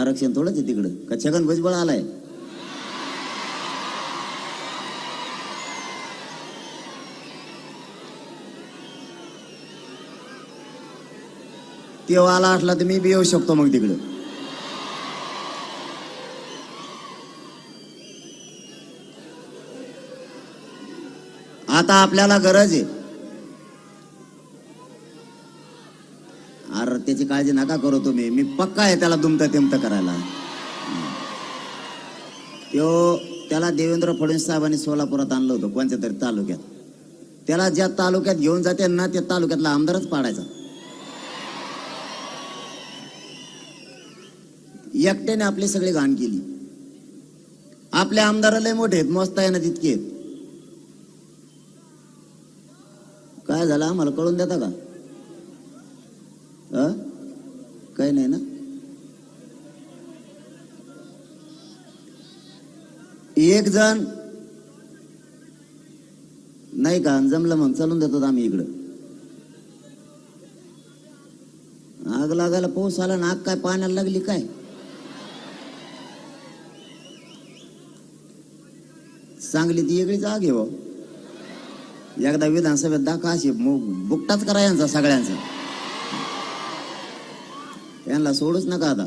आरक्षण थोडंच आहे तिकडं. का छगन भुजबळ आलाय? तेव्हा आला असला तर मी बी येऊ शकतो मग तिकडं. आता आपल्याला गरज आहे. अरे त्याची काळजी नका करू तुम्ही. मी पक्का आहे त्याला दुमतं तिमतं करायला. त्यो त्याला देवेंद्र फडणवीस साहेबांनी सोलापुरात आणलं होतं कोणत्या तरी तालुक्यात. त्याला ज्या तालुक्यात घेऊन जाते ना त्या तालुक्यातला आमदारच पाडायचा. एकट्याने आपली सगळी घाण केली. आपले आमदार लय मोठे आहेत मस्त आहे ना तितके. काय झालं आम्हाला कळून देता का? अ? काही नाही ना? एक जण नाही का जमलं मग चालून देतो आम्ही इकडं. आग लागायला पाऊस आला ना आग काय पाण्याला लागली काय? सांगली ती वेगळीच आग आहे भाऊ. एकदा विधानसभेत दाखवा अशी बुकटाच करा यांचा सगळ्यांचा. यांना सोडूच नका आता